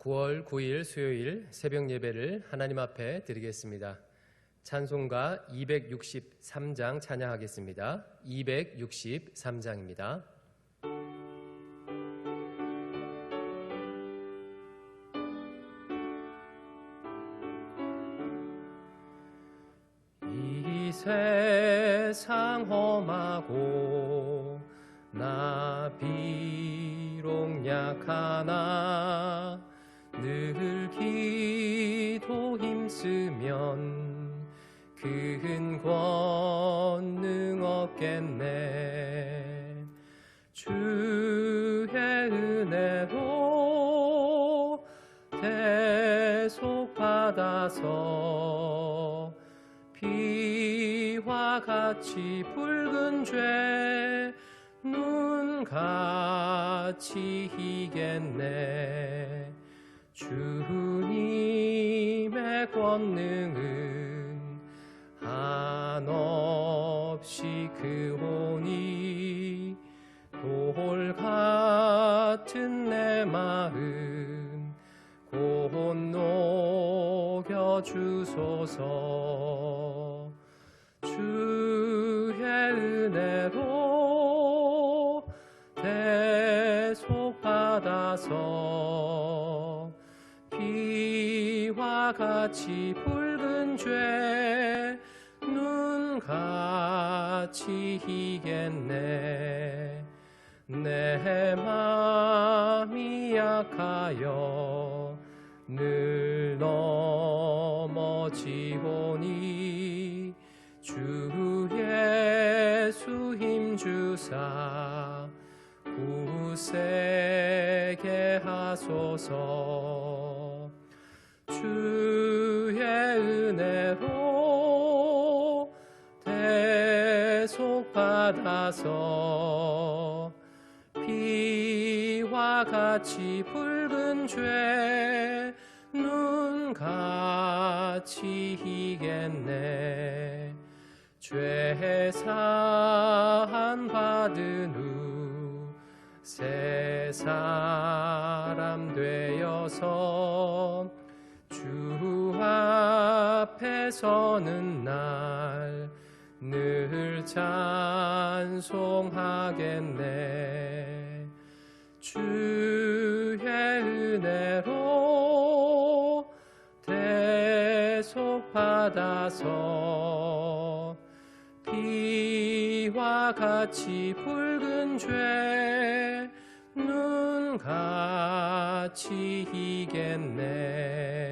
9월 9일 수요일 새벽 예배를 하나님 앞에 드리겠습니다. 찬송가 263장 찬양하겠습니다. 263장입니다. 이 세상 험하고 나 비록 약하나 늘 기도 힘쓰면 큰 권능 얻겠네. 주의 은혜로 대속 받아서 비와 같이 붉은 죄 눈같이 희겠네 주님의 권능은 한없이 크오니 돌 같은 내 마음 곧 녹여 주소서 같이 붉은 죄 눈같이 희겠네. 내 맘이 약하여 늘 넘어지오니 주 예수 힘주사 굳세게 하소서 주의 은혜로 대속 받아서 비와 같이 붉은 죄 눈같이 희겠네. 죄 사한 받은 후 새 사람 되어서 주 앞에 서는 날 늘 찬송하겠네. 주의 은혜로 대속 받아서 비와 같이 붉은 죄 눈같이 희겠네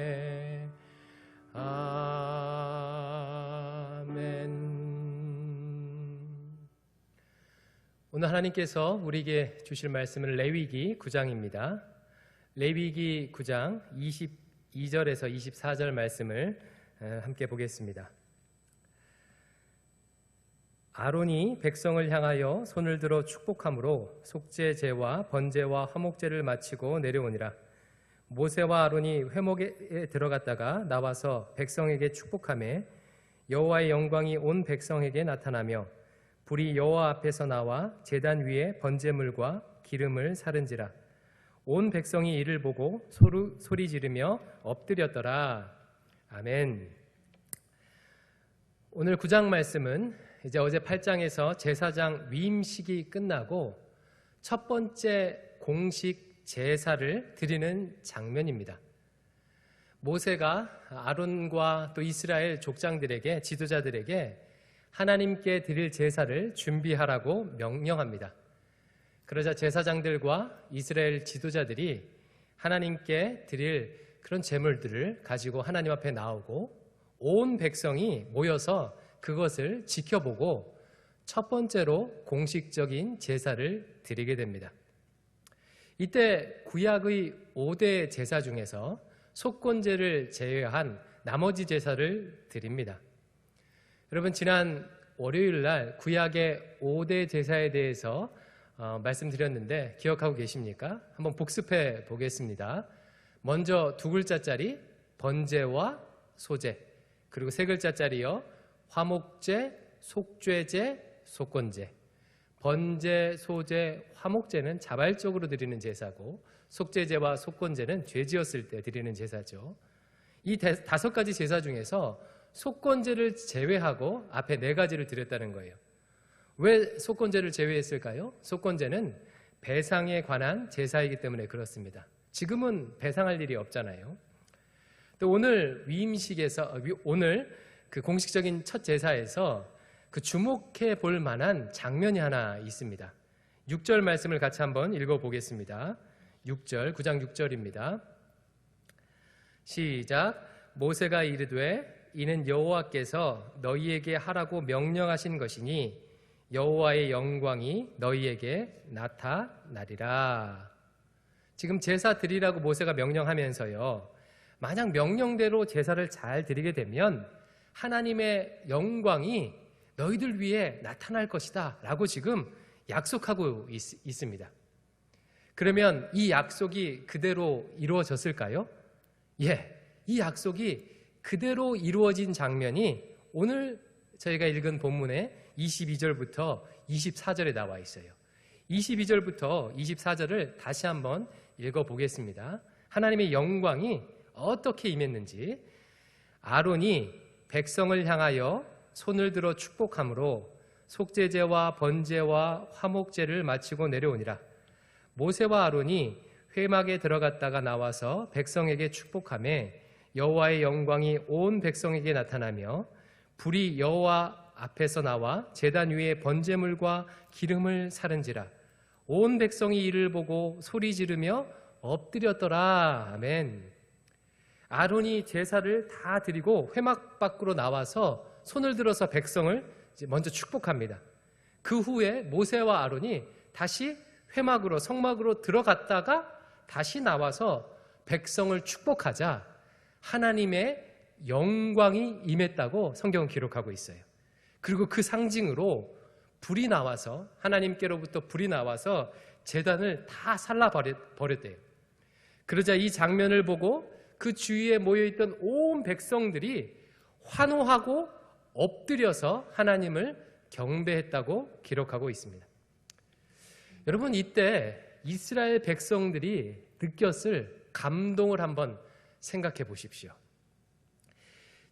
하나님께서 우리에게 주실 말씀은 레위기 9장입니다. 레위기 9장 22절에서 24절 말씀을 함께 보겠습니다. 아론이 백성을 향하여 손을 들어 축복함으로 속죄제와 번제와 화목제를 마치고 내려오니라. 모세와 아론이 회목에 들어갔다가 나와서 백성에게 축복함에 여호와의 영광이 온 백성에게 나타나며 불이 여호와 앞에서 나와 제단 위에 번제물과 기름을 사른지라. 온 백성이 이를 보고 소루, 소리 지르며 엎드렸더라. 아멘. 오늘 9장 말씀은 이제 어제 8장에서 제사장 위임식이 끝나고 첫 번째 공식 제사를 드리는 장면입니다. 모세가 아론과 또 이스라엘 족장들에게 지도자들에게 하나님께 드릴 제사를 준비하라고 명령합니다. 그러자 제사장들과 이스라엘 지도자들이 하나님께 드릴 그런 제물들을 가지고 하나님 앞에 나오고 온 백성이 모여서 그것을 지켜보고 첫 번째로 공식적인 제사를 드리게 됩니다. 이때 구약의 5대 제사 중에서 속건제를 제외한 나머지 제사를 드립니다. 여러분 지난 월요일 날 구약의 5대 제사에 대해서 어, 말씀드렸는데 기억하고 계십니까? 한번 복습해 보겠습니다. 먼저 두 글자짜리 번제와 소제 그리고 세 글자짜리요 화목제, 속죄제, 속건제 번제, 소제, 화목제는 자발적으로 드리는 제사고 속죄제와 속건제는 죄 지었을 때 드리는 제사죠. 이 대- 다섯 가지 제사 중에서 속건제를 제외하고 앞에 네 가지를 드렸다는 거예요. 왜 속건제를 제외했을까요? 속건제는 배상에 관한 제사이기 때문에 그렇습니다. 지금은 배상할 일이 없잖아요. 또 오늘 위임식에서 어, 위- 오늘 그 공식적인 첫 제사에서 그 주목해 볼 만한 장면이 하나 있습니다. 6절 말씀을 같이 한번 읽어 보겠습니다. 6절 9장 6절입니다. 시작 모세가 이르되 이는 여호와께서 너희에게 하라고 명령하신 것이니 여호와의 영광이 너희에게 나타나리라. 지금 제사 드리라고 모세가 명령하면서요. 만약 명령대로 제사를 잘 드리게 되면 하나님의 영광이 너희들 위해 나타날 것이다. 라고 지금 약속하고 있, 습니다 그러면 이 약속이 그대로 이루어졌을까요? 예. 이 약속이 그대로 이루어진 장면이 오늘 저희가 읽은 본문의 22절부터 24절에 나와 있어요. 22절부터 24절을 다시 한번 읽어 보겠습니다. 하나님의 영광이 어떻게 임했는지 아론이 백성을 향하여 손을 들어 축복함으로 속죄제와 번제와 화목제를 마치고 내려오니라. 모세와 아론이 회막에 들어갔다가 나와서 백성에게 축복함에 여호와의 영광이 온 백성에게 나타나며 불이 여호와 앞에서 나와 제단 위에 번제물과 기름을 사른지라 온 백성이 이를 보고 소리 지르며 엎드렸더라 아멘. 아론이 제사를 다 드리고 회막 밖으로 나와서 손을 들어서 백성을 먼저 축복합니다. 그 후에 모세와 아론이 다시 회막으로 성막으로 들어갔다가 다시 나와서 백성을 축복하자 하나님의 영광이 임했다고 성경은 기록하고 있어요. 그리고 그 상징으로 불이 나와서 하나님께로부터 불이 나와서 재단을 다 살라 버렸대요. 그러자 이 장면을 보고 그 주위에 모여 있던 온 백성들이 환호하고 엎드려서 하나님을 경배했다고 기록하고 있습니다. 여러분, 이때 이스라엘 백성들이 느꼈을 감동을 한번 생각해 보십시오.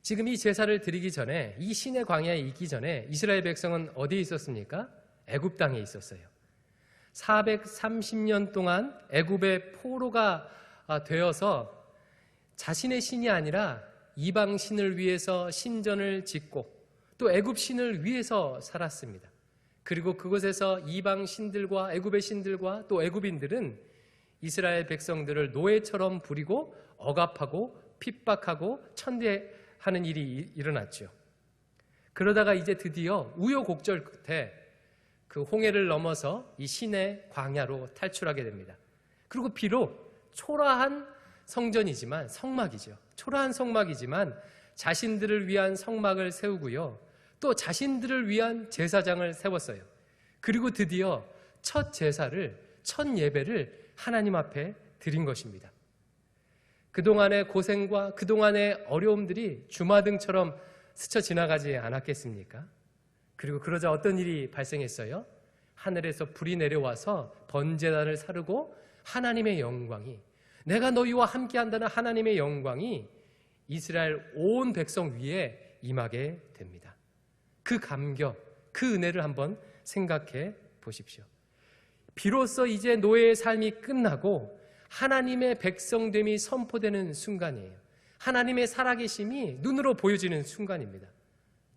지금 이 제사를 드리기 전에 이 신의 광야에 있기 전에 이스라엘 백성은 어디에 있었습니까? 애굽 땅에 있었어요. 430년 동안 애굽의 포로가 아, 되어서 자신의 신이 아니라 이방 신을 위해서 신전을 짓고 또 애굽 신을 위해서 살았습니다. 그리고 그곳에서 이방 신들과 애굽의 신들과 또 애굽인들은 이스라엘 백성들을 노예처럼 부리고 억압하고 핍박하고 천대하는 일이 일어났죠. 그러다가 이제 드디어 우여곡절 끝에 그 홍해를 넘어서 이 신의 광야로 탈출하게 됩니다. 그리고 비록 초라한 성전이지만 성막이죠. 초라한 성막이지만 자신들을 위한 성막을 세우고요. 또 자신들을 위한 제사장을 세웠어요. 그리고 드디어 첫 제사를 첫 예배를 하나님 앞에 드린 것입니다. 그동안의 고생과 그동안의 어려움들이 주마등처럼 스쳐 지나가지 않았겠습니까? 그리고 그러자 어떤 일이 발생했어요? 하늘에서 불이 내려와서 번제단을 사르고 하나님의 영광이 내가 너희와 함께 한다는 하나님의 영광이 이스라엘 온 백성 위에 임하게 됩니다. 그 감격, 그 은혜를 한번 생각해 보십시오. 비로소 이제 노예의 삶이 끝나고 하나님의 백성됨이 선포되는 순간이에요. 하나님의 살아계심이 눈으로 보여지는 순간입니다.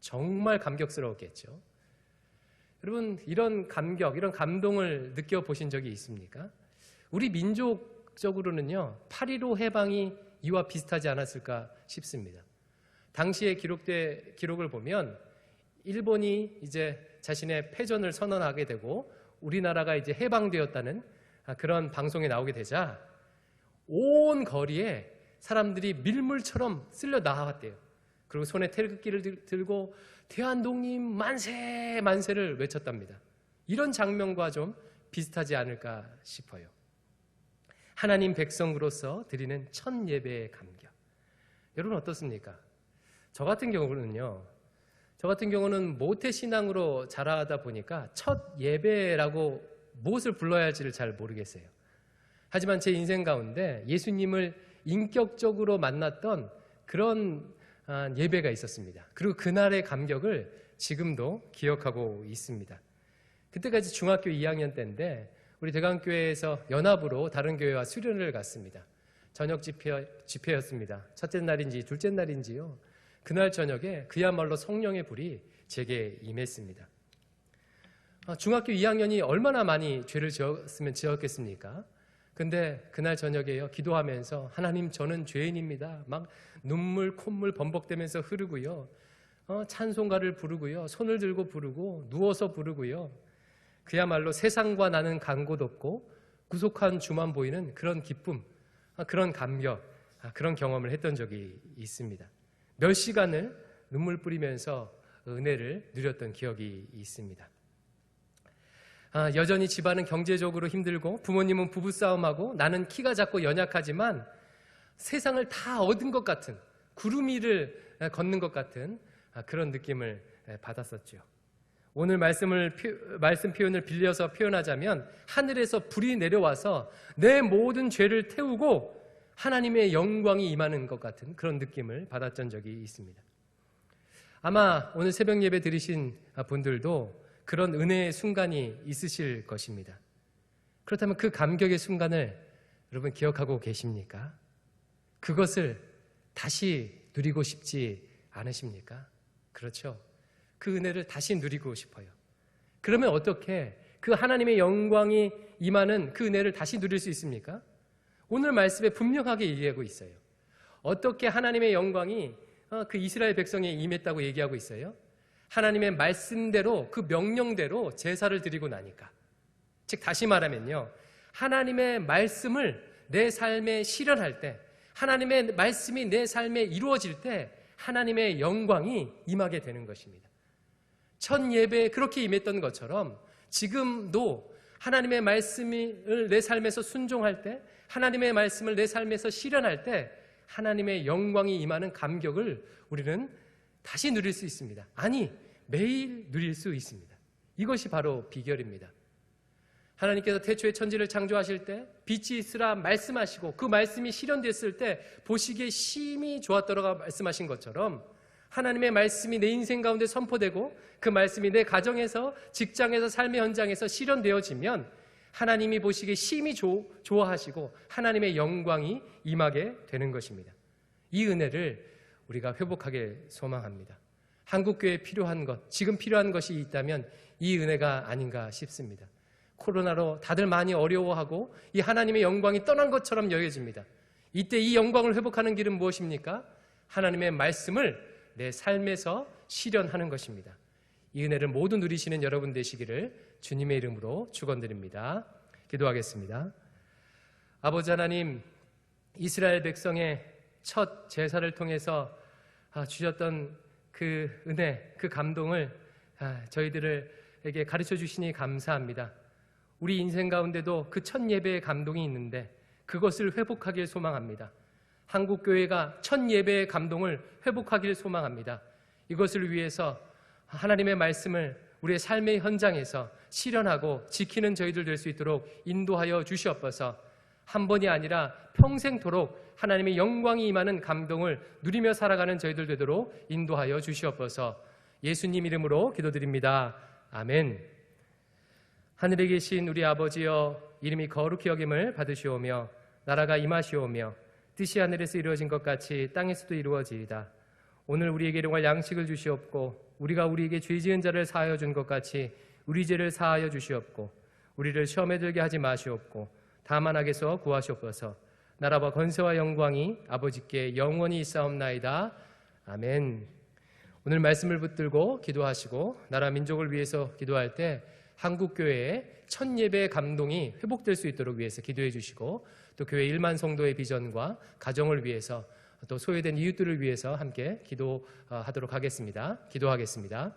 정말 감격스러웠겠죠. 여러분, 이런 감격, 이런 감동을 느껴보신 적이 있습니까? 우리 민족적으로는요, 8.15 해방이 이와 비슷하지 않았을까 싶습니다. 당시에 기록돼, 기록을 보면 일본이 이제 자신의 패전을 선언하게 되고 우리나라가 이제 해방되었다는 그런 방송에 나오게 되자 온 거리에 사람들이 밀물처럼 쓸려 나왔대요. 그리고 손에 태극기를 들고 대한독립 만세 만세를 외쳤답니다. 이런 장면과 좀 비슷하지 않을까 싶어요. 하나님 백성으로서 드리는 첫 예배의 감격. 여러분 어떻습니까? 저 같은 경우는요. 저 같은 경우는 모태 신앙으로 자라다 보니까 첫 예배라고 무엇을 불러야 할지를 잘 모르겠어요. 하지만 제 인생 가운데 예수님을 인격적으로 만났던 그런 아, 예배가 있었습니다. 그리고 그날의 감격을 지금도 기억하고 있습니다. 그때까지 중학교 2학년 때인데 우리 대강교회에서 연합으로 다른 교회와 수련을 갔습니다. 저녁 집회, 집회였습니다. 첫째 날인지 둘째 날인지요. 그날 저녁에 그야말로 성령의 불이 제게 임했습니다. 아, 중학교 2학년이 얼마나 많이 죄를 지었으면 지었겠습니까? 근데 그날 저녁에요 기도하면서 하나님 저는 죄인입니다. 막 눈물 콧물 범벅되면서 흐르고요. 어, 찬송가를 부르고요. 손을 들고 부르고 누워서 부르고요. 그야말로 세상과 나는 간 곳 없고 구속한 주만 보이는 그런 기쁨, 아, 그런 감격, 아, 그런 경험을 했던 적이 있습니다. 몇 시간을 눈물 뿌리면서 은혜를 누렸던 기억이 있습니다. 아, 여전히 집안은 경제적으로 힘들고 부모님은 부부싸움하고 나는 키가 작고 연약하지만 세상을 다 얻은 것 같은 구름 위를 걷는 것 같은 아, 그런 느낌을 받았었죠. 오늘 말씀을 말씀 표현을 빌려서 표현하자면 하늘에서 불이 내려와서 내 모든 죄를 태우고 하나님의 영광이 임하는 것 같은 그런 느낌을 받았던 적이 있습니다. 아마 오늘 새벽 예배 들으신 분들도 그런 은혜의 순간이 있으실 것입니다. 그렇다면 그 감격의 순간을 여러분 기억하고 계십니까? 그것을 다시 누리고 싶지 않으십니까? 그렇죠. 그 은혜를 다시 누리고 싶어요. 그러면 어떻게 그 하나님의 영광이 임하는 그 은혜를 다시 누릴 수 있습니까? 오늘 말씀에 분명하게 얘기하고 있어요. 어떻게 하나님의 영광이 어, 그 이스라엘 백성에 임했다고 얘기하고 있어요? 하나님의 말씀대로 그 명령대로 제사를 드리고 나니까. 즉 다시 말하면요. 하나님의 말씀을 내 삶에 실현할 때 하나님의 말씀이 내 삶에 이루어질 때 하나님의 영광이 임하게 되는 것입니다. 첫 예배에 그렇게 임했던 것처럼 지금도 하나님의 말씀을 내 삶에서 순종할 때 하나님의 말씀을 내 삶에서 실현할 때 하나님의 영광이 임하는 감격을 우리는 다시 누릴 수 있습니다. 아니, 매일 누릴 수 있습니다. 이것이 바로 비결입니다. 하나님께서 태초에 천지를 창조하실 때 빛이 있으라 말씀하시고 그 말씀이 실현됐을 때 보시기에 심히 좋았더라가 말씀하신 것처럼 하나님의 말씀이 내 인생 가운데 선포되고 그 말씀이 내 가정에서 직장에서 삶의 현장에서 실현되어지면 하나님이 보시기에 심히 조, 좋아하시고 하나님의 영광이 임하게 되는 것입니다. 이 은혜를 우리가 회복하길 소망합니다. 한국교회에 필요한 것, 지금 필요한 것이 있다면 이 은혜가 아닌가 싶습니다. 코로나로 다들 많이 어려워하고 이 하나님의 영광이 떠난 것처럼 여겨집니다. 이때 이 영광을 회복하는 길은 무엇입니까? 하나님의 말씀을 내 삶에서 실현하는 것입니다. 이 은혜를 모두 누리시는 여러분 되시기를 주님의 이름으로 축원드립니다. 기도하겠습니다. 아버지 하나님, 이스라엘 백성의 첫 제사를 통해서 아, 주셨던 그 은혜, 그 감동을 아, 저희들에게 가르쳐 주시니 감사합니다. 우리 인생 가운데도 그 첫 예배의 감동이 있는데 그것을 회복하길 소망합니다. 한국 교회가 첫 예배의 감동을 회복하길 소망합니다. 이것을 위해서 하나님의 말씀을 우리의 삶의 현장에서 실현하고 지키는 저희들 될 수 있도록 인도하여 주시옵소서. 한 번이 아니라 평생토록 하나님의 영광이 임하는 감동을 누리며 살아가는 저희들 되도록 인도하여 주시옵소서. 예수님 이름으로 기도드립니다. 아멘. 하늘에 계신 우리 아버지여 이름이 거룩히 여김을 받으시오며 나라가 임하시오며 뜻이 하늘에서 이루어진 것 같이 땅에서도 이루어지이다. 오늘 우리에게 일용할 양식을 주시옵고 우리가 우리에게 죄 지은 자를 사하여 준 것 같이 우리 죄를 사하여 주시옵고 우리를 시험에 들게 하지 마시옵고 다만 악에서 구하시옵소서. 나라와 건세와 영광이 아버지께 영원히 있사옵나이다. 아멘. 오늘 말씀을 붙들고 기도하시고 나라 민족을 위해서 기도할 때 한국 교회의 첫 예배의 감동이 회복될 수 있도록 위해서 기도해 주시고 또 교회 1만 성도의 비전과 가정을 위해서 또 소외된 이웃들을 위해서 함께 기도하도록 하겠습니다. 기도하겠습니다.